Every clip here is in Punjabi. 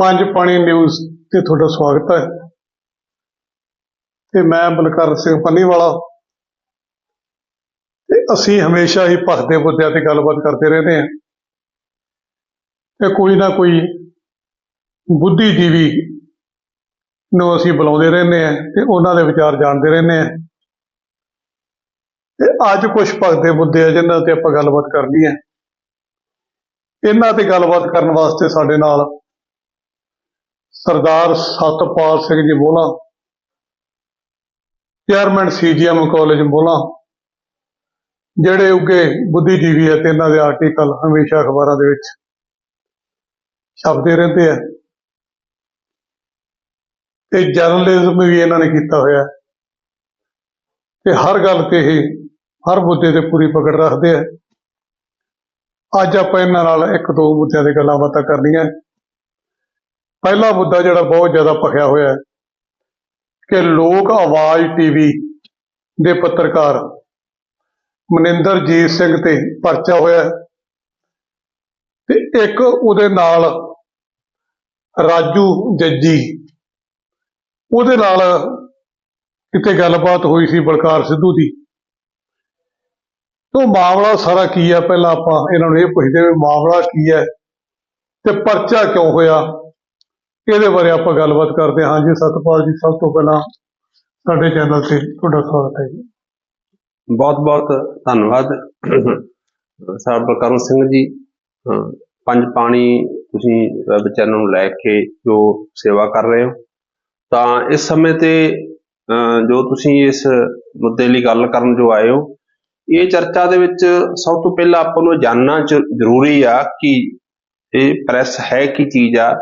ਪੰਜ ਪਾਣੀ ਨਿਊਜ਼ ਤੇ ਤੁਹਾਡਾ ਸਵਾਗਤ ਹੈ। ਤੇ ਮੈਂ ਬਲਕਰ ਸਿੰਘ ਪੰਨੀਵਾਲਾ। ਤੇ ਅਸੀਂ ਹਮੇਸ਼ਾ ਹੀ ਭਖਦੇ ਮੁੱਦਿਆਂ ਤੇ ਗੱਲਬਾਤ ਕਰਦੇ ਰਹਿੰਦੇ ਹਾਂ। ਤੇ ਕੋਈ ਨਾ ਕੋਈ ਬੁੱਧੀਜੀਵੀ ਨੂੰ ਅਸੀਂ ਬੁਲਾਉਂਦੇ ਰਹਿੰਦੇ ਹਾਂ ਤੇ ਉਹਨਾਂ ਦੇ ਵਿਚਾਰ ਜਾਣਦੇ ਰਹਿੰਦੇ ਹਾਂ। ਤੇ ਅੱਜ ਕੁਝ ਭਗਦੇ ਮੁੱਦੇ ਆ ਜਿਨ੍ਹਾਂ ਤੇ ਆਪਾਂ ਗੱਲਬਾਤ ਕਰਨੀ ਹੈ। ਇਹਨਾਂ ਤੇ ਗੱਲਬਾਤ ਕਰਨ ਵਾਸਤੇ ਸਾਡੇ ਨਾਲ Sardar Satpal Singh ji Mola chairman CGM college Mola ਜਿਹੜੇ ਉੱਗੇ ਬੁੱਧੀਜੀਵੀ ਹੈ ਤੇ ਇਹਨਾਂ ਦੇ ਆਰਟੀਕਲ ਹਮੇਸ਼ਾ ਅਖਬਾਰਾਂ ਦੇ ਵਿੱਚ ਛਪਦੇ ਰਹਿੰਦੇ ਆ। ਤੇ ਜਰਨਲਿਜ਼ਮ ਵੀ ਇਹਨਾਂ ਨੇ ਕੀਤਾ ਹੋਇਆ ਤੇ ਹਰ ਗੱਲ ਤੇ ਇਹ, ਹਰ ਮੁੱਦੇ ਤੇ ਪੂਰੀ ਪਕੜ ਰੱਖਦੇ ਆ। ਅੱਜ ਆਪਾਂ ਇਹਨਾਂ ਨਾਲ ਇੱਕ ਦੋ ਮੁੱਦਿਆਂ ਤੇ ਗੱਲਾਂ ਬਾਤਾਂ ਕਰਨੀਆਂ। ਪਹਿਲਾ ਮੁੱਦਾ ਜਿਹੜਾ ਬਹੁਤ ਜ਼ਿਆਦਾ ਭਖਿਆ ਹੋਇਆ ਹੈ ਕਿ ਲੋਕ ਆਵਾਜ਼ ਟੀਵੀ ਦੇ ਪੱਤਰਕਾਰ ਮਨਿੰਦਰਜੀਤ ਸਿੰਘ ਤੇ ਪਰਚਾ ਹੋਇਆ ਹੈ ਤੇ ਇੱਕ ਉਹਦੇ ਨਾਲ ਰਾਜੂ ਜੱਜੀ, ਉਹਦੇ ਨਾਲ ਕਿਤੇ ਗੱਲਬਾਤ ਹੋਈ ਸੀ ਬਲਕਾਰ ਸਿੱਧੂ ਦੀ। ਤੋਂ ਮਾਮਲਾ ਸਾਰਾ ਕੀ ਹੈ? ਪਹਿਲਾਂ ਆਪਾਂ ਇਹਨਾਂ ਨੂੰ ਇਹ ਪੁੱਛਦੇ ਵੀ ਮਾਮਲਾ ਕੀ ਹੈ ਤੇ ਪਰਚਾ ਕਿਉਂ ਹੋਇਆ? ਇਹਦੇ ਬਾਰੇ ਆਪਾਂ ਗੱਲਬਾਤ ਕਰਦੇ ਹਾਂ। ਜੀ ਸਤਪਾਲ ਜੀ, ਸਭ ਤੋਂ ਪਹਿਲਾਂ ਸਾਡੇ ਚੈਨਲ ਤੇ ਤੁਹਾਡਾ ਸਵਾਗਤ ਹੈ ਜੀ। ਬਹੁਤ ਬਹੁਤ ਧੰਨਵਾਦ। ਸਾਹਿਬ ਬਲਕਰਨ ਸਿੰਘ ਜੀ, ਪੰਜ ਪਾਣੀ ਤੁਸੀਂ ਵੈਬ ਚੈਨਲ ਨੂੰ ਲੈ ਕੇ ਜੋ ਸੇਵਾ ਕਰ ਰਹੇ ਹੋ, ਤਾਂ ਇਸ ਸਮੇਂ ਤੇ ਅਹ ਜੋ ਤੁਸੀਂ ਇਸ ਮੁੱਦੇ ਲਈ ਗੱਲ ਕਰਨ ਜੋ ਆਏ ਹੋ, ਇਹ ਚਰਚਾ ਦੇ ਵਿੱਚ ਸਭ ਤੋਂ ਪਹਿਲਾਂ ਆਪਾਂ ਨੂੰ ਜਾਣਨਾ ਜ਼ਰੂਰੀ ਆ ਕਿ ਇਹ ਪ੍ਰੈਸ ਹੈ ਕੀ ਚੀਜ਼ ਆ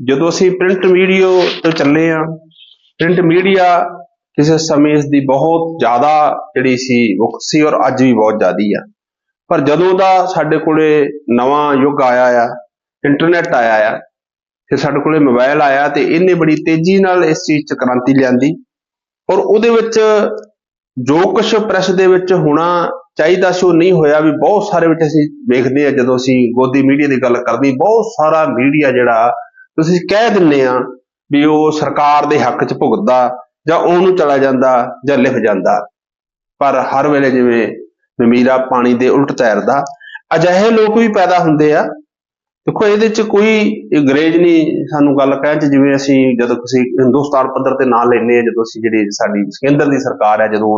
ਜਦੋਂ ਅਸੀਂ ਪ੍ਰਿੰਟ ਮੀਡੀਆ ਤੋਂ ਚੱਲੇ ਆ ਪ੍ਰਿੰਟ ਮੀਡੀਆ ਕਿਸੇ ਸਮੇਂ ਇਸ ਦੀ ਬਹੁਤ ਜ਼ਿਆਦਾ ਜਿਹੜੀ ਸੀ ਮੁਕਤ ਸੀ ਔਰ ਅੱਜ ਵੀ ਬਹੁਤ ਜ਼ਿਆਦੀ ਆ। ਪਰ ਜਦੋਂ ਦਾ ਸਾਡੇ ਕੋਲੇ ਨਵਾਂ ਯੁੱਗ ਆਇਆ ਆ ਇੰਟਰਨੈਟ ਆਇਆ ਆ ਫਿਰ ਸਾਡੇ ਕੋਲੇ ਮੋਬਾਈਲ ਆਇਆ ਤੇ ਇਹਨੇ ਬੜੀ ਤੇਜ਼ੀ ਨਾਲ ਇਸ ਚੀਜ਼ 'ਚ ਕ੍ਰਾਂਤੀ ਲਿਆਂਦੀ ਔਰ ਉਹਦੇ ਵਿੱਚ ਜੋ ਕੁਝ ਪ੍ਰੈਸ ਦੇ ਵਿੱਚ ਹੋਣਾ ਚਾਹੀਦਾ ਸੀ, ਉਹ ਨਹੀਂ ਹੋਇਆ ਵੀ ਬਹੁਤ ਸਾਰੇ ਵਿੱਚ ਅਸੀਂ ਵੇਖਦੇ ਆ, ਜਦੋਂ ਅਸੀਂ ਗੋਦੀ ਮੀਡੀਆ ਦੀ ਗੱਲ ਕਰਦੇ, ਬਹੁਤ ਸਾਰਾ ਮੀਡੀਆ ਜਿਹੜਾ ਤੁਸੀਂ ਕਹਿ ਦਿੰਨੇ ਆ ਵੀ ਉਹ ਸਰਕਾਰ ਦੇ ਹੱਕ 'ਚ ਭੁਗਤਦਾ ਜਾਂ ਉਹਨੂੰ ਚਲਾ ਜਾਂਦਾ ਜਾਂ ਲਿਖ ਜਾਂਦਾ। ਪਰ ਹਰ ਵੇਲੇ ਜਿਵੇਂ ਨਮੀਰਾ ਪਾਣੀ ਦੇ ਉਲਟ ਤੈਰਦਾ, ਅਜਿਹੇ ਲੋਕ ਵੀ ਪੈਦਾ ਹੁੰਦੇ ਆ। ਦੇਖੋ, ਇਹਦੇ 'ਚ ਕੋਈ ਅੰਗਰੇਜ਼ ਨਹੀਂ ਸਾਨੂੰ ਗੱਲ ਕਹਿਣ 'ਚ, ਜਿਵੇਂ ਅਸੀਂ ਜਦੋਂ ਕਿਸੇ ਹਿੰਦੁਸਤਾਨ ਪੱਧਰ ਤੇ ਨਾਂ ਲੈਨੇ ਆ, ਜਦੋਂ ਅਸੀਂ ਜਿਹੜੀ ਸਾਡੀ ਕੇਂਦਰ ਦੀ ਸਰਕਾਰ ਹੈ ਜਦੋਂ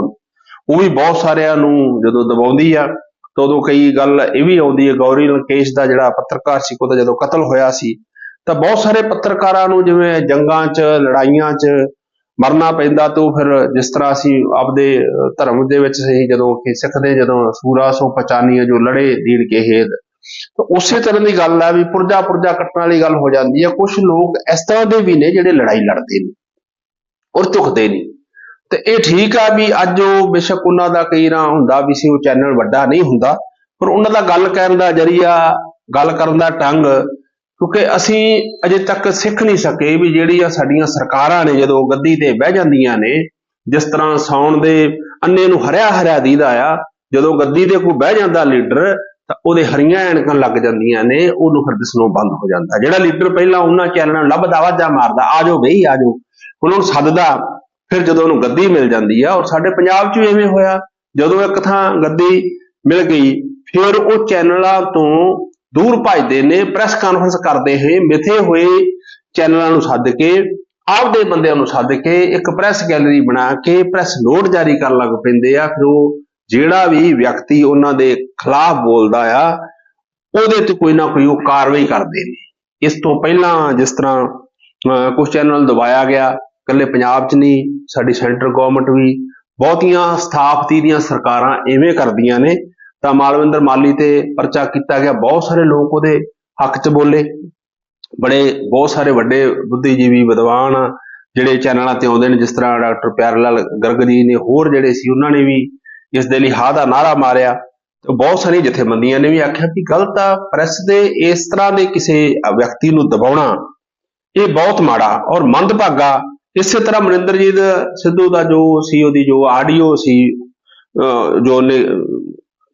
ਉਹ ਵੀ ਬਹੁਤ ਸਾਰਿਆਂ ਨੂੰ ਜਦੋਂ ਦਬਾਉਂਦੀ ਆ, ਤਾਂ ਉਦੋਂ ਕਈ ਗੱਲ ਇਹ ਵੀ ਆਉਂਦੀ ਹੈ ਗੌਰੀ ਲੰਕੇਸ਼ ਦਾ ਜਿਹੜਾ ਪੱਤਰਕਾਰ ਸੀ, ਉਹਦਾ ਜਦੋਂ ਕਤਲ ਹੋਇਆ ਸੀ ਤਾਂ ਬਹੁਤ ਸਾਰੇ ਪੱਤਰਕਾਰਾਂ ਨੂੰ ਜਿਵੇਂ ਜੰਗਾਂ 'ਚ, ਲੜਾਈਆਂ 'ਚ ਮਰਨਾ ਪੈਂਦਾ ਤੇ ਫਿਰ ਜਿਸ ਤਰ੍ਹਾਂ ਅਸੀਂ ਆਪਦੇ ਧਰਮ ਦੇ ਵਿੱਚ ਸਹੀ ਜਦੋਂ ਕਿ ਸਿੱਖ ਜਦੋਂ ਸੂਰਾ, ਸੋ ਪਚਾਨੀਆਂ ਜੋ ਲੜੇ ਦੀਨ ਕੇ ਹੇਦ। ਤਾਂ ਉਸੇ ਤਰ੍ਹਾਂ ਦੀ ਗੱਲ ਆ ਵੀ ਪੁਰਜਾ ਪੁਰਜਾ ਕੱਟਣ ਵਾਲੀ ਗੱਲ ਹੋ ਜਾਂਦੀ ਹੈ ਕੁਝ ਲੋਕ ਇਸ ਤਰ੍ਹਾਂ ਦੇ ਵੀ ਨੇ ਜਿਹੜੇ ਲੜਾਈ ਲੜਦੇ ਨੇ ਔਰ ਝੁਕਦੇ ਨਹੀਂ ਤੇ ਇਹ ਠੀਕ ਆ ਵੀ ਅੱਜ ਉਹ ਬੇਸ਼ੱਕ ਉਹਨਾਂ ਦਾ ਕਈ ਨਾ ਹੁੰਦਾ ਵੀ ਸੀ, ਉਹ ਚੈਨਲ ਵੱਡਾ ਨਹੀਂ ਹੁੰਦਾ, ਪਰ ਉਹਨਾਂ ਦਾ ਗੱਲ ਕਰਨ ਦਾ ਜਰੀਆ, ਗੱਲ ਕਰਨ ਦਾ ਢੰਗ ਕਿਉਂਕਿ ਅਸੀਂ ਅਜੇ ਤੱਕ ਸਿੱਖ ਨਹੀਂ ਸਕੇ ਵੀ ਜਿਹੜੀਆਂ ਸਾਡੀਆਂ ਸਰਕਾਰਾਂ ਨੇ ਜਦੋਂ ਗੱਦੀ ਤੇ ਬਹਿ ਜਾਂਦੀਆਂ ਨੇ, ਜਿਸ ਤਰ੍ਹਾਂ ਸੌਣ ਦੇ ਅੰਨੇ ਨੂੰ ਹਰਿਆ ਹਰਿਆ ਦੀਦਾ ਆ, ਜਦੋਂ ਗੱਦੀ ਤੇ ਕੋਈ ਬਹਿ ਜਾਂਦਾ ਲੀਡਰ, ਤਾਂ ਉਹਦੇ ਹਰੀਆਂ ਐਣਕਾਂ ਲੱਗ ਜਾਂਦੀਆਂ ਨੇ, ਉਹਨੂੰ ਫਿਰ ਦਿਸਣੋਂ ਬੰਦ ਹੋ ਜਾਂਦਾ। ਜਿਹੜਾ ਲੀਡਰ ਪਹਿਲਾਂ ਉਹਨਾਂ ਚੈਨਲਾਂ ਨੂੰ ਲੱਭਦਾ, ਵਾਜਾ ਮਾਰਦਾ ਆਜੋ ਬਈ ਆਜੋ ਉਹਨਾਂ ਨੂੰ ਸੱਦਦਾ, ਫਿਰ ਜਦੋਂ ਉਹਨੂੰ ਗੱਦੀ ਮਿਲ ਜਾਂਦੀ ਆ, ਔਰ ਸਾਡੇ ਪੰਜਾਬ 'ਚ ਵੀ ਐਵੇਂ ਹੋਇਆ। ਜਦੋਂ ਇੱਕ ਥਾਂ ਗੱਦੀ ਮਿਲ ਗਈ, ਫਿਰ ਉਹ ਚੈਨਲਾਂ ਤੋਂ ਦੂਰ ਭੱਜਦੇ ਨੇ ਪ੍ਰੈਸ ਕਾਨਫਰੰਸ ਕਰਦੇ ਹੋਏ ਮਿੱਥੇ ਹੋਏ ਚੈਨਲਾਂ ਨੂੰ ਸੱਦ ਕੇ ਆਪਦੇ ਬੰਦਿਆਂ ਨੂੰ ਸੱਦ ਕੇ ਇੱਕ ਪ੍ਰੈਸ ਗੈਲਰੀ ਬਣਾ ਕੇ ਪ੍ਰੈਸ ਨੋਟ ਜਾਰੀ ਕਰਨ ਲੱਗ ਪੈਂਦੇ ਆ। ਫਿਰ ਉਹ ਜਿਹੜਾ ਵੀ ਵਿਅਕਤੀ ਉਹਨਾਂ ਦੇ ਖਿਲਾਫ ਬੋਲਦਾ ਆ ਉਹਦੇ ਤੇ ਕੋਈ ਨਾ ਕੋਈ ਉਹ ਕਾਰਵਾਈ ਕਰਦੇ ਨੇ। ਇਸ ਤੋਂ ਪਹਿਲਾਂ ਜਿਸ ਤਰ੍ਹਾਂ ਅਹ, ਕੁਝ ਚੈਨਲ ਦਬਾਇਆ ਗਿਆ ਇਕੱਲੇ ਪੰਜਾਬ 'ਚ ਨਹੀਂ ਸਾਡੀ ਸੈਂਟਰ ਗਵਰਨਮੈਂਟ ਵੀ ਬਹੁਤੀਆਂ ਸਥਾਪਤੀ ਦੀਆਂ ਸਰਕਾਰਾਂ ਐਵੇਂ ਕਰਦੀਆਂ ਨੇ ਤਾਂ ਮਾਲਵਿੰਦਰ ਮਾਲੀ ਤੇ ਪਰਚਾ ਕੀਤਾ ਗਿਆ। ਬਹੁਤ ਸਾਰੇ ਲੋਕ ਉਹਦੇ ਹੱਕ 'ਚ ਬੋਲੇ। ਬੜੇ, ਬਹੁਤ ਸਾਰੇ ਵੱਡੇ ਬੁੱਧੀਜੀਵੀ ਵਿਦਵਾਨ ਜਿਹੜੇ ਚੈਨਲਾਂ ਤੇ ਆਉਂਦੇ ਨੇ, ਜਿਸ ਤਰ੍ਹਾਂ ਡਾਕਟਰ ਪਿਆਰ ਲਾਲ ਗਰਗ ਜੀ ਨੇ, ਹੋਰ ਜਿਹੜੇ ਸੀ, ਉਹਨਾਂ ਨੇ ਵੀ ਇਸ ਦੇ ਲਈ ਹਾ ਦਾ ਨਾਰਾ ਮਾਰਿਆ। ਬਹੁਤ ਸਾਰੀਆਂ ਜਥੇਬੰਦੀਆਂ ਨੇ ਵੀ ਆਖਿਆ ਕਿ ਗਲਤ ਆ, ਪ੍ਰੈਸ ਦੇ ਇਸ ਤਰ੍ਹਾਂ ਦੇ ਕਿਸੇ ਵਿਅਕਤੀ ਨੂੰ ਦਬਾਉਣਾ, ਇਹ ਬਹੁਤ ਮਾੜਾ ਔਰ ਮੰਦਭਾਗਾ। ਇਸੇ ਤਰ੍ਹਾਂ ਮਨਿੰਦਰਜੀਤ ਸਿੱਧੂ ਦਾ ਜੋ ਸੀ, ਉਹਦੀ ਜੋ ਆਡੀਓ ਸੀ, ਅਹ ਜੋ ਨੇ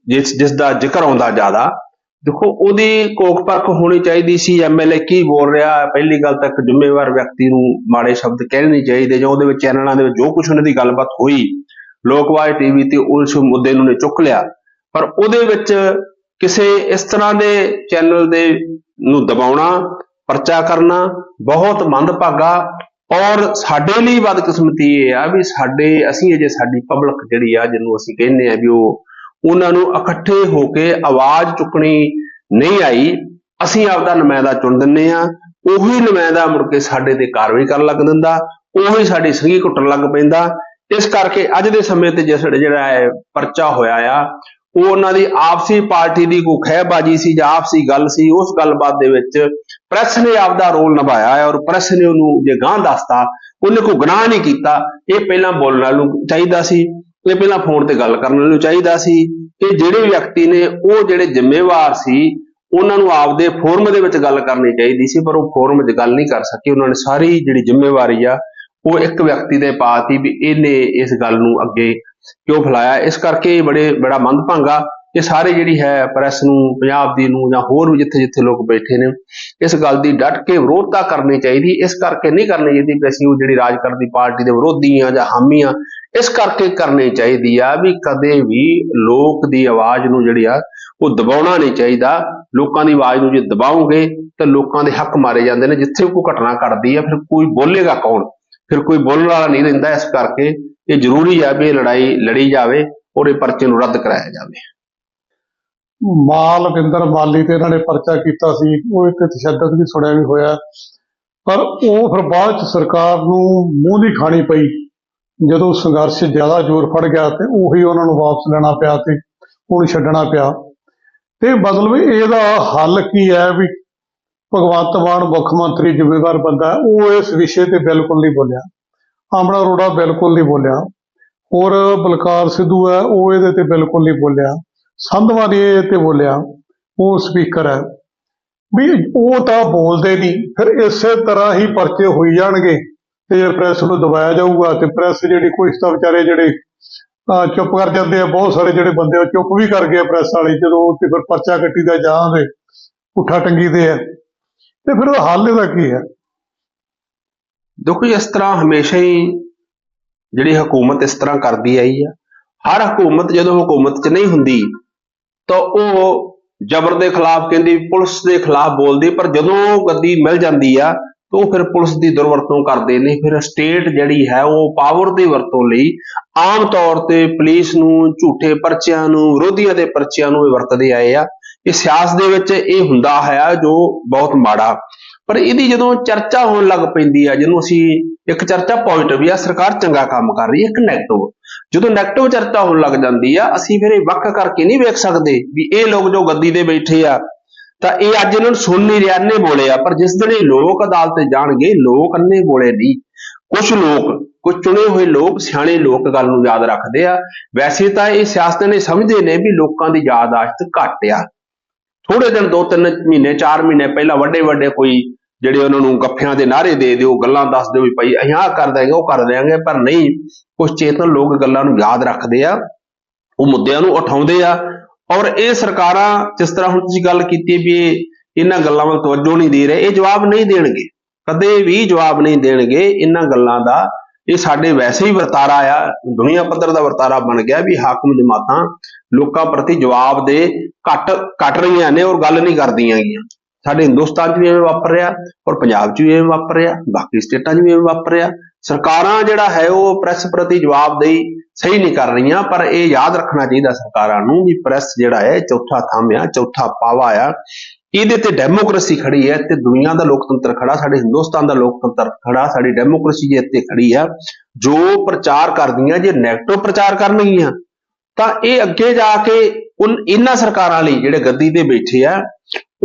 ਜਿਸ ਜਿਸ ਦਾ ਜ਼ਿਕਰ ਆਉਂਦਾ ਜ਼ਿਆਦਾ। ਦੇਖੋ, ਉਹਦੀ ਕੋਖ ਪਰਖ ਹੋਣੀ ਚਾਹੀਦੀ ਸੀ। ਐਮਐਲਏ ਕੀ ਬੋਲ ਰਿਹਾ? ਪਹਿਲੀ ਗੱਲ ਤਾਂ ਇੱਕ ਜ਼ਿੰਮੇਵਾਰ ਵਿਅਕਤੀ ਨੂੰ ਮਾੜੇ ਸ਼ਬਦ ਕਹਿਣੇ ਨਹੀਂ ਚਾਹੀਦੇ ਜਾਂ ਉਹਦੇ ਵਿੱਚ ਚੈਨਲਾਂ ਦੇ ਵਿੱਚ ਜੋ ਕੁਝ ਉਹਨਾਂ ਦੀ ਗੱਲਬਾਤ ਹੋਈ ਲੋਕਵਾਈ ਟੀਵੀ ਤੇ ਉਸ ਮੁੱਦੇ ਨੂੰ ਨੇ ਚੁੱਕ ਲਿਆ। ਪਰ ਉਹਦੇ ਵਿੱਚ ਕਿਸੇ ਇਸ ਤਰ੍ਹਾਂ ਦੇ ਚੈਨਲ ਦੇ ਨੂੰ ਦਬਾਉਣਾ, ਪਰਚਾ ਕਰਨਾ ਬਹੁਤ ਮੰਦਭਾਗਾ। ਔਰ ਸਾਡੇ ਲਈ ਬਦਕਿਸਮਤੀ ਇਹ ਆ ਵੀ ਸਾਡੇ, ਅਸੀਂ ਅਜੇ ਸਾਡੀ ਪਬਲਿਕ ਜਿਹੜੀ ਆ, ਜਿਹਨੂੰ ਅਸੀਂ ਕਹਿੰਦੇ ਆ ਵੀ ਉਹ ਉਹਨਾਂ ਨੂੰ ਇਕੱਠੇ ਹੋ ਕੇ ਆਵਾਜ਼ ਚੁੱਕਣੀ ਨਹੀਂ ਆਈ, ਅਸੀਂ ਆਪਦਾ ਨੁਮਾਇੰਦਾ ਚੁਣ ਦਿੰਨੇ ਆ ਉਹੀ ਨੁਮਾਇੰਦਾ ਮੁੜ ਕੇ ਸਾਡੇ ਤੇ ਕਾਰਵਾਈ ਕਰਨ ਲੱਗ ਦਿੰਦਾ, ਉਹੀ ਸਾਡੀ ਸੰਗੀ ਘੁੱਟਣ ਲੱਗ ਪੈਂਦਾ। ਇਸ ਕਰਕੇ ਅੱਜ ਦੇ ਸਮੇਂ ਤੇ ਜਿਸ ਜਿਹੜਾ ਹੈ ਪਰਚਾ ਹੋਇਆ ਆ, ਉਹ ਉਹਨਾਂ ਦੀ ਆਪਸੀ ਪਾਰਟੀ ਦੀ ਕੋਈ ਖਹਿਬਾਜੀ ਸੀ ਜਾਂ ਆਪਸੀ ਗੱਲ ਸੀ, ਉਸ ਗੱਲਬਾਤ ਦੇ ਵਿੱਚ ਪ੍ਰੈਸ ਨੇ ਆਪਦਾ ਰੋਲ ਨਿਭਾਇਆ ਹੈ ਔਰ ਪ੍ਰੈਸ ਨੇ ਉਹਨੂੰ ਜੇ ਗਾਂ ਦੱਸਤਾ, ਉਹਨੇ ਕੋਈ ਗੁਨਾਹ ਨਹੀਂ ਕੀਤਾ, ਇਹ ਪਹਿਲਾਂ ਬੋਲਣ ਨੂੰ ਚਾਹੀਦਾ ਸੀ। ਇਹ ਪਹਿਲਾਂ ਫੋਨ ਤੇ ਗੱਲ ਕਰਨ ਨੂੰ ਚਾਹੀਦਾ ਸੀ ਕਿ ਜਿਹੜੇ ਵਿਅਕਤੀ ਨੇ ਉਹ ਜਿਹੜੇ ਜ਼ਿੰਮੇਵਾਰ ਸੀ, ਉਹਨਾਂ ਨੂੰ ਆਪਦੇ ਫੋਰਮ ਦੇ ਵਿੱਚ ਗੱਲ ਕਰਨੀ ਚਾਹੀਦੀ ਸੀ, ਪਰ ਉਹ ਫੋਰਮ 'ਚ ਗੱਲ ਨਹੀਂ ਕਰ ਸਕੇ। ਉਹਨਾਂ ਨੇ ਸਾਰੀ ਜਿਹੜੀ ਜ਼ਿੰਮੇਵਾਰੀ ਆ, ਉਹ ਇੱਕ ਵਿਅਕਤੀ ਦੇ ਪਾਤੀ ਵੀ ਇਹਨੇ ਇਸ ਗੱਲ ਨੂੰ ਅੱਗੇ ਕਿਉਂ ਫੈਲਾਇਆ। ਇਸ ਕਰਕੇ ਬੜੇ, ਬੜਾ ਮੰਦਭਾਗਾ ਇਹ ਸਾਰੇ ਜਿਹੜੀ ਹੈ ਪ੍ਰੈਸ ਨੂੰ, ਪੰਜਾਬ ਦੀ ਨੂੰ ਜਾਂ ਹੋਰ ਵੀ ਜਿੱਥੇ ਜਿੱਥੇ ਲੋਕ ਬੈਠੇ ਨੇ, ਇਸ ਗੱਲ ਦੀ ਡਟ ਕੇ ਵਿਰੋਧਤਾ ਕਰਨੀ ਚਾਹੀਦੀ। ਇਸ ਕਰਕੇ ਨਹੀਂ ਕਰਨੀ ਚਾਹੀਦੀ ਕਿ ਅਸੀਂ ਉਹ ਜਿਹੜੀ ਰਾਜ ਕਰਦੀ ਪਾਰਟੀ ਦੇ ਵਿਰੋਧੀ ਆ ਜਾਂ ਹਾਮੀ ਆ ਇਸ ਕਰਕੇ ਕਰਨੀ ਚਾਹੀਦੀ ਆ ਵੀ ਕਦੇ ਵੀ ਲੋਕ ਦੀ ਆਵਾਜ਼ ਨੂੰ ਜਿਹੜੀ ਆ, ਉਹ ਦਬਾਉਣਾ ਨਹੀਂ ਚਾਹੀਦਾ। ਲੋਕਾਂ ਦੀ ਆਵਾਜ਼ ਨੂੰ ਜੇ ਦਬਾਓਗੇ ਤਾਂ ਲੋਕਾਂ ਦੇ ਹੱਕ ਮਾਰੇ ਜਾਂਦੇ ਨੇ। ਜਿੱਥੇ ਕੋਈ ਘਟਨਾ ਘਟਦੀ ਆ, ਫਿਰ ਕੋਈ ਬੋਲੇਗਾ ਕੌਣ? ਫਿਰ ਕੋਈ ਬੋਲਣ ਵਾਲਾ ਨਹੀਂ ਰਹਿੰਦਾ। ਇਸ ਕਰਕੇ ਇਹ ਜ਼ਰੂਰੀ ਆ ਵੀ ਇਹ ਲੜਾਈ ਲੜੀ ਜਾਵੇ ਔਰ ਇਹ ਪਰਚੇ ਨੂੰ ਰੱਦ ਕਰਾਇਆ ਜਾਵੇ। ਮਾਲਵਿੰਦਰ ਮਾਲੀ ਤੇ ਇਹਨਾਂ ਨੇ ਪਰਚਾ ਕੀਤਾ ਸੀ। ਉਹ ਇੱਕ ਤਸ਼ੱਦਦ ਵੀ ਸੁਣਿਆ ਵੀ ਹੋਇਆ। ਪਰ ਉਹ ਫਿਰ ਬਾਅਦ ਚ ਸਰਕਾਰ ਨੂੰ ਮੂੰਹ ਦੀ ਖਾਣੀ ਪਈ। ਜਦੋਂ ਸੰਘਰਸ਼ ਜ਼ਿਆਦਾ ਜ਼ੋਰ ਫੜ ਗਿਆ ਤੇ ਉਹੀ ਉਹਨਾਂ ਨੂੰ ਵਾਪਸ ਲੈਣਾ ਪਿਆ ਤੇ ਉਹਨੂੰ ਛੱਡਣਾ ਪਿਆ। ਤੇ ਮਤਲਬ ਇਹਦਾ ਹੱਲ ਕੀ ਹੈ ਵੀ ਭਗਵੰਤ ਮਾਨ ਮੁੱਖ ਮੰਤਰੀ ਜ਼ਿੰਮੇਵਾਰ ਬੰਦਾ ਉਹ ਇਸ ਵਿਸ਼ੇ ਤੇ ਬਿਲਕੁਲ ਨਹੀਂ ਬੋਲਿਆ। ਆਮਣਾ ਅਰੋੜਾ ਬਿਲਕੁਲ ਨਹੀਂ ਬੋਲਿਆ। ਹੋਰ ਬਲਕਾਰ ਸਿੱਧੂ ਹੈ, ਉਹ ਇਹਦੇ ਤੇ ਬਿਲਕੁਲ ਨਹੀਂ ਬੋਲਿਆ। ਸੰਧਵਾ ਨੇ ਇਹ ਤੇ ਬੋਲਿਆ। ਉਹ ਸਪੀਕਰ ਹੈ। ਵੀ ਉਹ ਤਾਂ ਬੋਲਦੇ ਨਹੀਂ, ਫਿਰ ਇਸੇ ਤਰ੍ਹਾਂ ਹੀ ਪਰਚੇ ਹੋਈ ਜਾਣਗੇ। ਤੇ ਜੇ ਪ੍ਰੈਸ ਨੂੰ ਦਬਾਇਆ ਜਾਊਗਾ ਤੇ ਪ੍ਰੈਸ ਜਿਹੜੀ ਕੁਛ ਤਾਂ ਵਿਚਾਰੇ ਜਿਹੜੇ ਚੁੱਪ ਕਰ ਜਾਂਦੇ ਆ, ਬਹੁਤ ਸਾਰੇ ਜਿਹੜੇ ਬੰਦੇ ਉਹ ਚੁੱਪ ਵੀ ਕਰ ਗਏ ਪ੍ਰੈਸ ਵਾਲੇ, ਜਦੋਂ ਤੇ ਫਿਰ ਪਰਚਾ ਕੱਟੀ ਦਾ ਜਾਂ ਦੇ ਪੁੱਠਾ ਟੰਗੀ ਦੇ ਆ। ਤੇ ਫਿਰ ਉਹ ਹੱਲ ਇਹਦਾ ਕੀ ਹੈ ਦੇਖੋ ਇਸ ਤਰ੍ਹਾਂ ਹਮੇਸ਼ਾ ਹੀ ਜਿਹੜੀ ਹਕੂਮਤ ਇਸ ਤਰ੍ਹਾਂ ਕਰਦੀ ਆਈ ਆ। ਹਰ ਹਕੂਮਤ ਜਦੋਂ ਹਕੂਮਤ 'ਚ ਨਹੀਂ ਹੁੰਦੀ, ਤਾਂ ਉਹ ਜ਼ਬਰ ਦੇ ਖਿਲਾਫ ਕਹਿੰਦੀ, ਪੁਲਿਸ ਦੇ ਖਿਲਾਫ ਬੋਲਦੀ, ਪਰ ਜਦੋਂ ਗੱਦੀ ਮਿਲ ਜਾਂਦੀ ਆ ਤਾਂ ਉਹ ਫਿਰ ਪੁਲਿਸ ਦੀ ਦੁਰਵਰਤੋਂ ਕਰਦੇ ਨੇ। ਫਿਰ ਸਟੇਟ ਜਿਹੜੀ ਹੈ, ਉਹ ਪਾਵਰ ਦੀ ਵਰਤੋਂ ਲਈ ਆਮ ਤੌਰ ਤੇ ਪੁਲਿਸ ਨੂੰ, ਝੂਠੇ ਪਰਚਿਆਂ ਨੂੰ, ਵਿਰੋਧੀਆਂ ਦੇ ਪਰਚਿਆਂ ਨੂੰ ਇਹ ਵਰਤਦੇ ਆਏ ਆ। ਇਹ ਸਿਆਸਤ ਦੇ ਵਿੱਚ ਇਹ ਹੁੰਦਾ ਹੈ ਜੋ ਬਹੁਤ ਮਾੜਾ। ਪਰ ਇਹਦੀ ਜਦੋਂ ਚਰਚਾ ਹੋਣ ਲੱਗ ਪੈਂਦੀ ਆ ਜਿਹਨੂੰ ਅਸੀਂ ਇੱਕ ਚਰਚਾ ਪੋਜ਼ਿਟਿਵ ਆ, ਸਰਕਾਰ ਚੰਗਾ ਕੰਮ ਕਰ ਰਹੀ ਹੈ, ਇੱਕ ਨੈਗੇਟਿਵ ਜਦੋਂ ਨੈਗੇਟਿਵ ਚਰਚਾ ਹੋਣ ਲੱਗ ਜਾਂਦੀ ਆ, ਅਸੀਂ ਫਿਰ ਇਹ ਵੱਖ ਕਰਕੇ ਨਹੀਂ ਵੇਖ ਸਕਦੇ ਵੀ ਇਹ ਲੋਕ ਜੋ ਗੱਦੀ ਦੇ ਬੈਠੇ ਆ ਤਾਂ ਇਹ ਅੱਜ ਇਹਨਾਂ ਨੂੰ ਸੁਣ ਨਹੀਂ ਰਿਹਾ ਅੰਨੇ ਬੋਲੇ ਆ, ਪਰ ਜਿਸ ਦਿਨ ਇਹ ਲੋਕ ਅਦਾਲਤ ਜਾਣਗੇ, ਲੋਕ ਅੰਨੇ ਬੋਲੇ ਨਹੀਂ। ਕੁਝ ਲੋਕ ਕੁਝ ਚੁਣੇ ਹੋਏ ਲੋਕ, ਸਿਆਣੇ ਲੋਕ ਗੱਲ ਨੂੰ ਯਾਦ ਰੱਖਦੇ ਆ। ਵੈਸੇ ਤਾਂ ਇਹ ਸਿਆਸਤ ਨੇ ਸਮਝਦੇ ਨੇ ਵੀ ਲੋਕਾਂ ਦੀ ਯਾਦਾਸ਼ਤ ਘੱਟ ਆ। ਥੋੜੇ ਦਿਨ, ਦੋ ਤਿੰਨ ਮਹੀਨੇ, ਚਾਰ ਮਹੀਨੇ ਪਹਿਲਾਂ ਵੱਡੇ ਵੱਡੇ ਕੋਈ ਜਿਹੜੇ ਉਹਨਾਂ ਨੂੰ ਗੱਫਿਆਂ ਦੇ ਨਾਅਰੇ ਦੇ ਦਿਓ, ਗੱਲਾਂ ਦੱਸ ਦਿਓ ਵੀ ਭਾਈ ਅਸੀਂ ਆਹ ਕਰ ਦਿਆਂਗੇ, ਉਹ ਕਰ ਦਿਆਂਗੇ, ਪਰ ਨਹੀਂ। ਕੁਝ ਚੇਤਨ ਲੋਕ ਗੱਲਾਂ ਨੂੰ ਯਾਦ ਰੱਖਦੇ ਆ। ਉਹ ਮੁੱਦਿਆਂ ਨੂੰ ਉਠਾਉਂਦੇ ਆ। ਔਰ ਇਹ ਸਰਕਾਰਾਂ ਜਿਸ ਤਰ੍ਹਾਂ ਹੁਣ ਤੁਸੀਂ ਗੱਲ ਕੀਤੀ ਵੀ ਇਹਨਾਂ ਗੱਲਾਂ ਵੱਲ ਤਵੱਜੋ ਨਹੀਂ ਦੇ ਰਹੇ, ਇਹ ਜਵਾਬ ਨਹੀਂ ਦੇਣਗੇ। ਕਦੇ ਵੀ ਜਵਾਬ ਨਹੀਂ ਦੇਣਗੇ ਇਹਨਾਂ ਗੱਲਾਂ ਦਾ। ਇਹ ਸਾਡੇ ਵੈਸੇ ਹੀ ਵਰਤਾਰਾ ਆ, ਦੁਨੀਆ ਪੱਧਰ ਦਾ ਵਰਤਾਰਾ ਬਣ ਗਿਆ ਵੀ ਹਾਕਮ ਜਮਾਤਾਂ ਲੋਕਾਂ ਪ੍ਰਤੀ ਜਵਾਬ ਦੇ ਘਟ ਘਟ ਰਹੀਆਂ ਨੇ ਔਰ ਗੱਲ ਨਹੀਂ ਕਰਦੀਆਂ ਗੀਆਂ ਸਾਡੇ ਹਿੰਦੁਸਤਾਨ 'ਚ ਵੀ ਐਵੇਂ ਵਾਪਰ ਰਿਹਾ ਔਰ ਪੰਜਾਬ 'ਚ ਵੀ ਐਵੇਂ ਵਾਪਰ ਰਿਹਾ, ਬਾਕੀ ਸਟੇਟਾਂ 'ਚ ਵੀ ਐਵੇਂ ਵਾਪਰ ਰਿਹਾ। ਸਰਕਾਰਾਂ ਜਿਹੜਾ ਹੈ ਉਹ ਪ੍ਰੈਸ ਪ੍ਰਤੀ ਜਵਾਬਦੇਹੀ ਸਹੀ ਨਹੀਂ ਕਰ ਰਹੀਆਂ, ਪਰ ਇਹ ਯਾਦ ਰੱਖਣਾ ਚਾਹੀਦਾ ਸਰਕਾਰਾਂ ਨੂੰ ਵੀ ਪ੍ਰੈਸ ਜਿਹੜਾ ਹੈ, ਚੌਥਾ ਥੰਮ ਆ, ਚੌਥਾ ਪਾਵਾ ਆ। ਇਹਦੇ ਤੇ ਡੈਮੋਕ੍ਰੇਸੀ ਖੜੀ ਹੈ ਤੇ ਦੁਨੀਆ ਦਾ ਲੋਕਤੰਤਰ ਖੜਾ, ਸਾਡੇ ਹਿੰਦੁਸਤਾਨ ਦਾ ਲੋਕਤੰਤਰ ਖੜਾ, ਸਾਡੀ ਡੈਮੋਕ੍ਰੇਸੀ ਜੇ ਇੱਥੇ ਖੜੀ ਆ। ਜੋ ਪ੍ਰਚਾਰ ਕਰਦੀਆਂ, ਜੇ ਨੈਗੇਟਿਵ ਪ੍ਰਚਾਰ ਕਰਨਗੀਆਂ, ਤਾਂ ਇਹ ਅੱਗੇ ਜਾ ਕੇ ਉਨ, ਇਹਨਾਂ ਸਰਕਾਰਾਂ ਲਈ ਜਿਹੜੇ ਗੱਦੀ ਤੇ ਬੈਠੇ ਆ,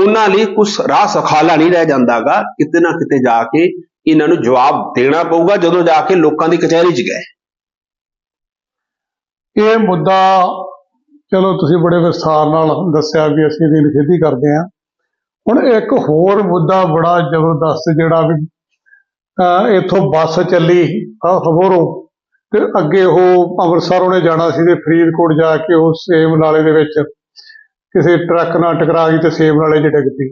ਉਹਨਾਂ ਲਈ ਕੁਝ ਰਾਹ ਸੁਖਾਲਾ ਨਹੀਂ ਰਹਿ ਜਾਂਦਾਗਾ। ਕਿਤੇ ਨਾ ਕਿਤੇ ਜਾ ਕੇ ਇਹਨਾਂ ਨੂੰ ਜਵਾਬ ਦੇਣਾ ਪਊਗਾ, ਜਦੋਂ ਜਾ ਕੇ ਲੋਕਾਂ ਦੀ ਕਚਹਿਰੀ 'ਚ ਗਏ। ਇਹ ਮੁੱਦਾ ਚਲੋ ਤੁਸੀਂ ਬੜੇ ਵਿਸਥਾਰ ਨਾਲ ਦੱਸਿਆ ਵੀ ਅਸੀਂ ਇਹਦੀ ਨਿਖੇਧੀ ਕਰਦੇ ਹਾਂ। ਹੁਣ ਇੱਕ ਹੋਰ ਮੁੱਦਾ ਬੜਾ ਜ਼ਬਰਦਸਤ ਜਿਹੜਾ ਵੀ ਇੱਥੋਂ ਬੱਸ ਚੱਲੀ ਹਬੋਰੋਂ ਤੇ ਅੱਗੇ ਉਹ ਅੰਮ੍ਰਿਤਸਰ ਉਹਨੇ ਜਾਣਾ ਸੀ ਤੇ ਫਰੀਦਕੋਟ ਜਾ ਕੇ ਉਹ ਸੇਮ ਨਾਲੇ ਦੇ ਵਿੱਚ ਕਿਸੇ ਟਰੱਕ ਨਾਲ ਟਕਰਾ ਗਈ ਤੇ ਸੇਮ ਨਾਲੇ 'ਚ ਡਿੱਗ ਪਈ।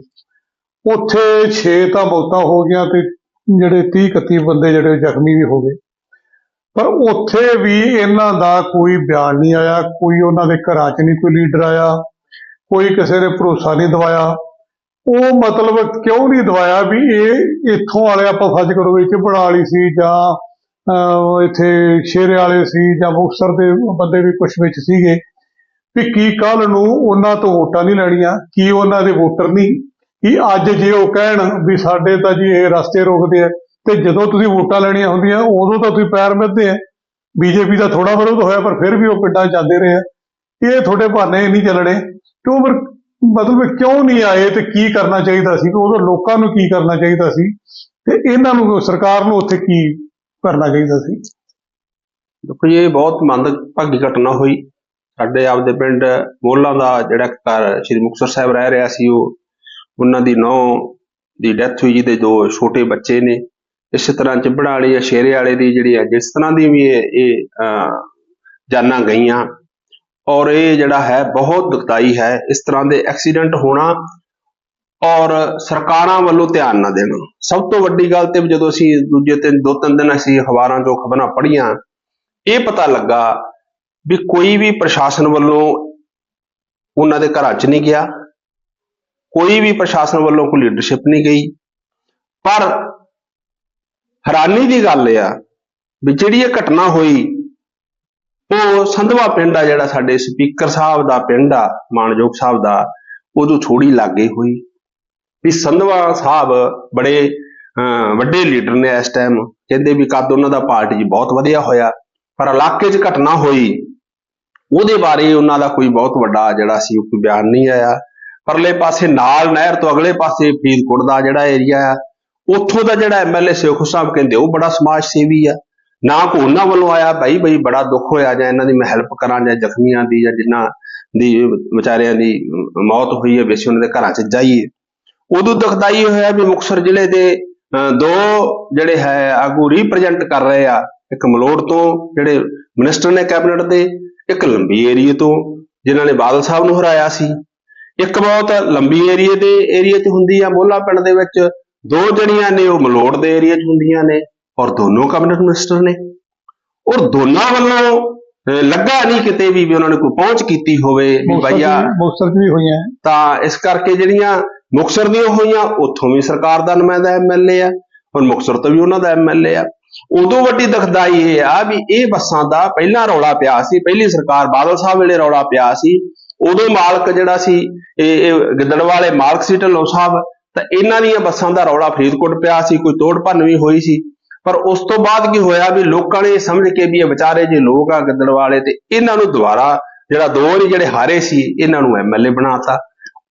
ਉੱਥੇ 6 ਤਾਂ ਮੌਤਾਂ ਹੋ ਗਈਆਂ ਤੇ ਜਿਹੜੇ 30 31 ਬੰਦੇ ਜਿਹੜੇ ਜ਼ਖਮੀ ਵੀ ਹੋ ਗਏ। ਪਰ ਉੱਥੇ ਵੀ ਇਹਨਾਂ ਦਾ ਕੋਈ ਬਿਆਨ ਨਹੀਂ ਆਇਆ, ਕੋਈ ਉਹਨਾਂ ਦੇ ਘਰਾਂ 'ਚ ਨਹੀਂ ਕੋਈ ਲੀਡਰ ਆਇਆ, ਕੋਈ ਕਿਸੇ ਨੇ ਭਰੋਸਾ ਨਹੀਂ ਦਵਾਇਆ। ਉਹ ਮਤਲਬ ਕਿਉਂ ਨਹੀਂ ਦਵਾਇਆ ਵੀ ਇਹ ਇੱਥੋਂ ਵਾਲੇ ਆਪਾਂ ਫੱਜ ਕਰੋ ਵਿੱਚ ਵਾਲੀ ਸੀ ਜਾਂ ਇੱਥੇ ਸ਼ੇਰੇ ਵਾਲੇ ਸੀ ਜਾਂ ਮੁਕਤਸਰ ਦੇ ਬੰਦੇ ਵੀ ਕੁਝ ਵਿੱਚ ਸੀਗੇ ਵੀ ਕੀ ਕੱਲ ਨੂੰ ਉਹਨਾਂ ਤੋਂ ਵੋਟਾਂ ਨਹੀਂ ਲੈਣੀਆਂ, ਕੀ ਉਹਨਾਂ ਦੇ ਵੋਟਰ ਨਹੀਂ, ਕਿ ਅੱਜ ਜੇ ਉਹ ਕਹਿਣ ਵੀ ਸਾਡੇ ਤਾਂ ਜੀ ਇਹ ਰਸਤੇ ਰੋਕਦੇ ਆ ਤੇ ਜਦੋਂ ਤੁਸੀਂ ਵੋਟਾਂ ਲੈਣੀਆਂ ਹੁੰਦੀਆਂ ਉਦੋਂ ਤਾਂ ਤੁਸੀਂ ਪੈਰ ਮਿੱਧਦੇ ਆ। ਬੀਜੇਪੀ ਦਾ ਥੋੜਾ ਵਿਰੋਧ ਹੋਇਆ ਪਰ ਫਿਰ ਵੀ ਉਹ ਪਿੰਡਾਂ 'ਚ ਜਾਂਦੇ ਰਹੇ ਆ। ਇਹ ਤੁਹਾਡੇ ਬਹਾਨੇ ਨਹੀਂ ਚੱਲਣੇ। ਕਿਉਂ ਫਿਰ ਮਤਲਬ ਕਿਉਂ ਨਹੀਂ ਆਏ ਤੇ ਕੀ ਕਰਨਾ ਚਾਹੀਦਾ ਸੀ? ਉਦੋਂ ਲੋਕਾਂ ਨੂੰ ਕੀ ਕਰਨਾ ਚਾਹੀਦਾ ਸੀ? ਤੇ ਇਹਨਾਂ ਨੂੰ ਸਰਕਾਰ ਨੂੰ ਉੱਥੇ ਕੀ ਕਰਨਾ ਚਾਹੀਦਾ ਸੀ? ਦੇਖੋ ਜੀ, ਇਹ ਬਹੁਤ ਮੰਦਭਾਗੀ ਘਟਨਾ ਹੋਈ। ਸਾਡੇ ਆਪਦੇ ਪਿੰਡ ਮੋਹਲਾਂ ਦਾ ਜਿਹੜਾ ਘਰ ਸ੍ਰੀ ਮੁਕਤਸਰ ਸਾਹਿਬ ਰਹਿ ਰਿਹਾ ਸੀ ਉਹ। ਉਹਨਾਂ ਦੀ ਨੌ ਦੀ ਡੈਥ ਹੋਈ ਜਿਹਦੇ ਦੋ ਛੋਟੇ ਬੱਚੇ ਨੇ। ਇਸੇ ਤਰ੍ਹਾਂ ਚਿੱਬੜਾ ਵਾਲੀ ਜਾਂ ਸ਼ੇਰੇ ਵਾਲੇ ਦੀ ਜਿਹੜੀ ਹੈ ਜਿਸ ਤਰ੍ਹਾਂ ਦੀ ਵੀ ਇਹ ਇਹ, ਜਾਨਾਂ ਗਈਆਂ। ਔਰ ਇਹ ਜਿਹੜਾ ਹੈ ਬਹੁਤ ਦੁਖਦਾਈ ਹੈ ਇਸ ਤਰ੍ਹਾਂ ਦੇ ਐਕਸੀਡੈਂਟ ਹੋਣਾ ਔਰ ਸਰਕਾਰਾਂ ਵੱਲੋਂ ਧਿਆਨ ਨਾ ਦੇਣਾ। ਸਭ ਤੋਂ ਵੱਡੀ ਗੱਲ ਤੇ ਜਦੋਂ ਅਸੀਂ ਦੂਜੇ ਤਿੰਨ ਦੋ ਤਿੰਨ ਦਿਨ ਅਸੀਂ ਅਖਬਾਰਾਂ 'ਚੋਂ ਖਬਰਾਂ ਪੜ੍ਹੀਆਂ ਇਹ ਪਤਾ ਲੱਗਾ ਵੀ ਕੋਈ ਵੀ ਪ੍ਰਸ਼ਾਸਨ ਵੱਲੋਂ ਉਹਨਾਂ ਦੇ ਘਰਾਂ 'ਚ ਨਹੀਂ ਗਿਆ ਕੋਈ ਵੀ ਪ੍ਰਸ਼ਾਸਨ ਵੱਲੋਂ ਕੋਈ ਲੀਡਰਸ਼ਿਪ ਨਹੀਂ ਗਈ। ਪਰ ਹੈਰਾਨੀ ਦੀ ਗੱਲ ਇਹ ਆ ਵੀ ਜਿਹੜੀ ਇਹ ਘਟਨਾ ਹੋਈ ਉਹ ਸੰਧਵਾ ਪਿੰਡ ਆ ਜਿਹੜਾ ਸਾਡੇ ਸਪੀਕਰ ਸਾਹਿਬ ਦਾ ਪਿੰਡ ਆ ਮਾਨਯੋਗ ਸਾਹਿਬ ਦਾ ਉਦੋਂ ਥੋੜੀ ਲਾਗੇ ਹੋਈ। ਵੀ ਸੰਧਵਾ ਸਾਹਿਬ ਬੜੇ ਅਹ, ਵੱਡੇ ਲੀਡਰ ਨੇ ਇਸ ਟਾਈਮ ਕਹਿੰਦੇ ਵੀ ਕੱਦ ਉਹਨਾਂ ਦਾ ਪਾਰਟੀ ਜੀ ਬਹੁਤ ਵਧੀਆ ਹੋਇਆ। ਪਰ ਇਲਾਕੇ 'ਚ ਘਟਨਾ ਹੋਈ ਉਹਦੇ ਬਾਰੇ ਉਹਨਾਂ ਦਾ ਕੋਈ ਬਹੁਤ ਵੱਡਾ ਜਿਹੜਾ ਸੀ ਉਹ ਕੋਈ ਬਿਆਨ ਨਹੀਂ ਆਇਆ। ਪਰਲੇ ਪਾਸੇ ਨਾਲ ਨਹਿਰ ਤੋਂ ਅਗਲੇ ਪਾਸੇ ਫਰੀਦਕੋਟ ਦਾ ਜਿਹੜਾ ਏਰੀਆ ਆ ਉੱਥੋਂ ਦਾ ਜਿਹੜਾ ਐਮਐਲਏ ਸੇਖੂ ਸਾਹਿਬ ਕਹਿੰਦੇ ਉਹ ਬੜਾ ਸਮਾਜ ਸੇਵੀ ਆ। ਨਾ ਕੋ ਉਹਨਾਂ ਵੱਲੋਂ ਆਇਆ ਭਾਈ ਭਾਈ ਬੜਾ ਦੁੱਖ ਹੋਇਆ ਜਾਂ ਇਹਨਾਂ ਦੀ ਮੈਂ ਹੈਲਪ ਕਰਾਂ ਜਾਂ ਜ਼ਖਮੀਆਂ ਦੀ ਜਾਂ ਜਿਨ੍ਹਾਂ ਦੀ ਵਿਚਾਰਿਆਂ ਦੀ ਮੌਤ ਹੋਈ ਹੈ ਵੈਸੇ ਉਹਨਾਂ ਦੇ ਘਰਾਂ 'ਚ ਜਾਈਏ। ਉਦੋਂ ਦੁਖਦਾਈ ਹੋਇਆ ਵੀ ਮੁਕਤਸਰ ਜ਼ਿਲ੍ਹੇ ਦੇ ਅਹ, ਦੋ ਜਿਹੜੇ ਹੈ ਆਗੂ ਰਿਪਰੈਜ਼ੈਂਟ ਕਰ ਰਹੇ ਆ। ਇੱਕ ਮਲੋੜ ਤੋਂ ਜਿਹੜੇ ਮਿਨਿਸਟਰ ਨੇ ਕੈਬਨਿਟ ਦੇ ਇੱਕ ਲੰਬੀ ਏਰੀਏ ਤੋਂ ਜਿਨ੍ਹਾਂ ਨੇ ਬਾਦਲ ਸਾਹਿਬ ਨੂੰ ਹਰਾਇਆ ਸੀ। ਇੱਕ ਬਹੁਤ ਲੰਬੀ ਏਰੀਏ ਦੇ ਏਰੀਏ 'ਚ ਹੁੰਦੀ ਆ ਮੋਲਾ ਪਿੰਡ ਦੇ ਵਿੱਚ ਦੋ ਜਣੀਆਂ ਨੇ ਉਹ ਮਲੋੜ ਦੇ ਏਰੀਏ 'ਚ ਹੁੰਦੀਆਂ ਨੇ ਔਰ ਦੋਨੋਂ ਕੈਬਨਿਟ ਮਿਨਿਸਟਰ ਨੇ। ਔਰ ਦੋਨਾਂ ਵੱਲੋਂ ਲੱਗਾ ਨਹੀਂ ਕਿਤੇ ਵੀ ਵੀ ਉਹਨਾਂ ਨੇ ਕੋਈ ਪਹੁੰਚ ਕੀਤੀ ਹੋਵੇ ਵੀ ਭਈਆ 'ਚ ਵੀ ਹੋਈਆਂ ਤਾਂ ਇਸ ਕਰਕੇ ਜਿਹੜੀਆਂ ਮੁਕਤਸਰ ਦੀਆਂ ਹੋਈਆਂ ਉੱਥੋਂ ਵੀ ਸਰਕਾਰ ਦਾ ਨੁਮਾਇੰਦਾ ਐਮਐਲਏ ਆ ਹੁਣ ਮੁਕਤਸਰ ਤੋਂ ਵੀ ਉਹਨਾਂ ਦਾ ਐਮਐਲਏ ਆ। ਉਦੋਂ ਵੱਡੀ ਦੁਖਦਾਈ ਇਹ ਆ ਵੀ ਇਹ ਬੱਸਾਂ ਦਾ ਪਹਿਲਾਂ ਰੌਲਾ ਪਿਆ ਸੀ ਪਹਿਲੀ ਸਰਕਾਰ ਬਾਦਲ ਸਾਹਿਬ ਵੇਲੇ ਰੌਲਾ ਪਿਆ ਸੀ। ਉਦੋਂ ਮਾਲਕ ਜਿਹੜਾ ਸੀ ਇਹ ਗਿੱਦੜ ਵਾਲੇ ਮਾਲਕ ਸੀ ਢੱਲੋਂ ਸਾਹਿਬ ਤਾਂ ਇਹਨਾਂ ਦੀਆਂ ਬੱਸਾਂ ਦਾ ਰੌਲਾ ਫਰੀਦਕੋਟ ਪਿਆ ਸੀ, ਕੋਈ ਤੋੜ ਭੰਨ ਵੀ ਹੋਈ ਸੀ। ਪਰ ਉਸ ਤੋਂ ਬਾਅਦ ਕੀ ਹੋਇਆ ਵੀ ਲੋਕਾਂ ਨੇ ਸਮਝ ਕੇ ਵੀ ਇਹ ਵਿਚਾਰੇ ਜੇ ਲੋਕ ਆ ਗਿੱਦੜ ਵਾਲੇ ਤੇ ਇਹਨਾਂ ਨੂੰ ਦੁਬਾਰਾ ਜਿਹੜਾ ਦੋ ਵਾਰੀ ਜਿਹੜੇ ਹਾਰੇ ਸੀ, ਇਹਨਾਂ ਨੂੰ ਐਮਐਲਏ ਬਣਾਤਾ।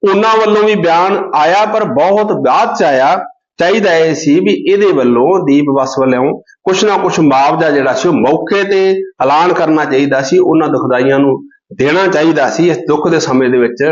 ਉਹਨਾਂ ਵੱਲੋਂ ਵੀ ਬਿਆਨ ਆਇਆ ਪਰ ਬਹੁਤ ਬਾਅਦ ਚ ਆਇਆ ਚਾਹੀਦਾ ਇਹ ਸੀ ਵੀ ਇਹਦੇ ਵੱਲੋਂ ਦੀਪ ਬਸ ਵੱਲੋਂ ਕੁਛ ਨਾ ਕੁਛ ਮੁਆਵਜ਼ਾ ਜਿਹੜਾ ਸੀ ਉਹ ਮੌਕੇ ਤੇ ਐਲਾਨ ਕਰਨਾ ਚਾਹੀਦਾ ਸੀ, ਉਹਨਾਂ ਦੁਖਦਾਈਆਂ ਨੂੰ ਦੇਣਾ ਚਾਹੀਦਾ ਸੀ ਇਸ ਦੁੱਖ ਦੇ ਸਮੇਂ ਦੇ ਵਿੱਚ।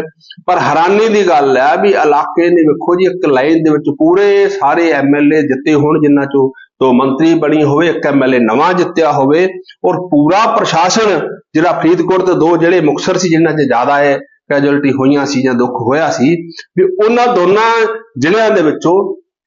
ਪਰ ਹੈਰਾਨੀ ਦੀ ਗੱਲ ਹੈ ਵੀ ਇਲਾਕੇ ਨੇ ਵੇਖੋ ਜੀ, ਇੱਕ ਲਾਈਨ ਦੇ ਵਿੱਚ ਪੂਰੇ ਸਾਰੇ ਐਮਐਲਏ ਜਿੱਤੇ ਹੋਣ ਜਿਨ੍ਹਾਂ ਚੋਂ ਦੋ ਮੰਤਰੀ ਬਣੀ ਹੋਵੇ, ਇੱਕ ਐਮਐਲਏ ਨਵਾਂ ਜਿੱਤਿਆ ਹੋਵੇ, ਔਰ ਪੂਰਾ ਪ੍ਰਸ਼ਾਸਨ ਜਿਹੜਾ ਫਰੀਦਕੋਟ ਦੇ ਦੋ ਜਿਹੜੇ ਮੁਕਤਸਰ ਸੀ, ਜਿਨ੍ਹਾਂ 'ਚ ਜ਼ਿਆਦਾ ਹੈ ਕੈਜੁਅਲਟੀ ਹੋਈਆਂ ਸੀ ਜਾਂ ਦੁੱਖ ਹੋਇਆ ਸੀ, ਵੀ ਉਹਨਾਂ ਦੋਨਾਂ ਜ਼ਿਲ੍ਹਿਆਂ ਦੇ ਵਿੱਚੋਂ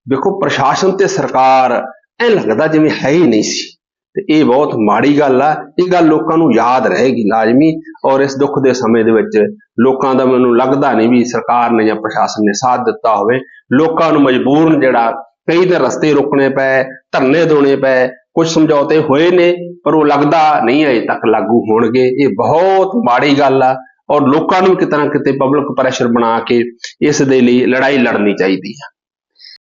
ਦੇਖੋ ਪ੍ਰਸ਼ਾਸਨ ਤੇ ਸਰਕਾਰ ਐ ਲੱਗਦਾ ਜਿਵੇਂ ਹੈ ਹੀ ਨਹੀਂ ਸੀ। ਤੇ ਇਹ ਬਹੁਤ ਮਾੜੀ ਗੱਲ ਆ, ਇਹ ਗੱਲ ਲੋਕਾਂ ਨੂੰ ਯਾਦ ਰਹੇਗੀ ਲਾਜ਼ਮੀ। ਔਰ ਇਸ ਦੁੱਖ ਦੇ ਸਮੇਂ ਦੇ ਵਿੱਚ ਲੋਕਾਂ ਦਾ ਮੈਨੂੰ ਲੱਗਦਾ ਨਹੀਂ ਵੀ ਸਰਕਾਰ ਨੇ ਜਾਂ ਪ੍ਰਸ਼ਾਸਨ ਨੇ ਸਾਥ ਦਿੱਤਾ ਹੋਵੇ। ਲੋਕਾਂ ਨੂੰ ਮਜਬੂਰਨ ਜਿਹੜਾ ਕਈ ਦਿਨ ਰਸਤੇ ਰੋਕਣੇ ਪਏ, ਧਰਨੇ ਦੋਣੇ ਪਏ, ਕੁਝ ਸਮਝੌਤੇ ਹੋਏ ਨੇ, ਪਰ ਉਹ ਲੱਗਦਾ ਨਹੀਂ ਅਜੇ ਤੱਕ ਲਾਗੂ ਹੋਣਗੇ। ਇਹ ਬਹੁਤ ਮਾੜੀ ਗੱਲ ਆ। ਔਰ ਲੋਕਾਂ ਨੂੰ ਕਿਤੇ ਨਾ ਕਿਤੇ ਪਬਲਿਕ ਪ੍ਰੈਸ਼ਰ ਬਣਾ ਕੇ ਇਸ ਦੇ ਲਈ ਲੜਾਈ ਲੜਨੀ ਚਾਹੀਦੀ ਆ।